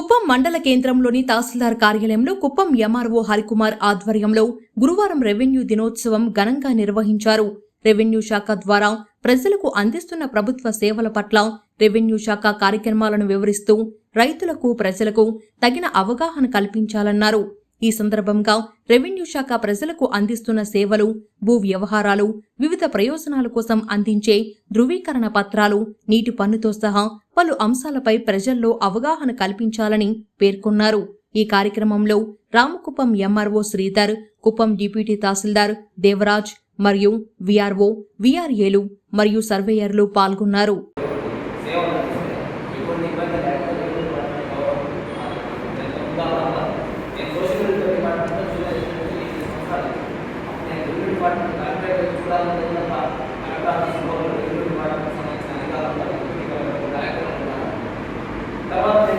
కుప్పం మండల కేంద్రంలోని తహసీల్దార్ కార్యాలయంలో కుప్పం ఎంఆర్ఓ హరికుమార్ ఆధ్వర్యంలో గురువారం రెవెన్యూ దినోత్సవం ఘనంగా నిర్వహించారు. రెవెన్యూ శాఖ ద్వారా ప్రజలకు అందిస్తున్న ప్రభుత్వ సేవల పట్ల రెవెన్యూ శాఖ కార్యక్రమాలను వివరిస్తూ రైతులకు ప్రజలకు తగిన అవగాహన కల్పించాలన్నారు. ఈ సందర్భంగా రెవెన్యూ శాఖ ప్రజలకు అందిస్తున్న సేవలు భూ వ్యవహారాలు వివిధ ప్రయోజనాల కోసం అందించే ధృవీకరణ పత్రాలు నీటి పన్నుతో సహా పలు అంశాలపై ప్రజల్లో అవగాహన కల్పించాలని పేర్కొన్నారు. ఈ కార్యక్రమంలో రామకుప్పం ఎంఆర్ఓ శ్రీధర్ కుప్పం డిప్యూటీ తహసీల్దార్ దేవరాజ్ మరియు విఆర్ఓ విఆర్ఏలు మరియు సర్వేయర్లు పాల్గొన్నారు. తర్వాత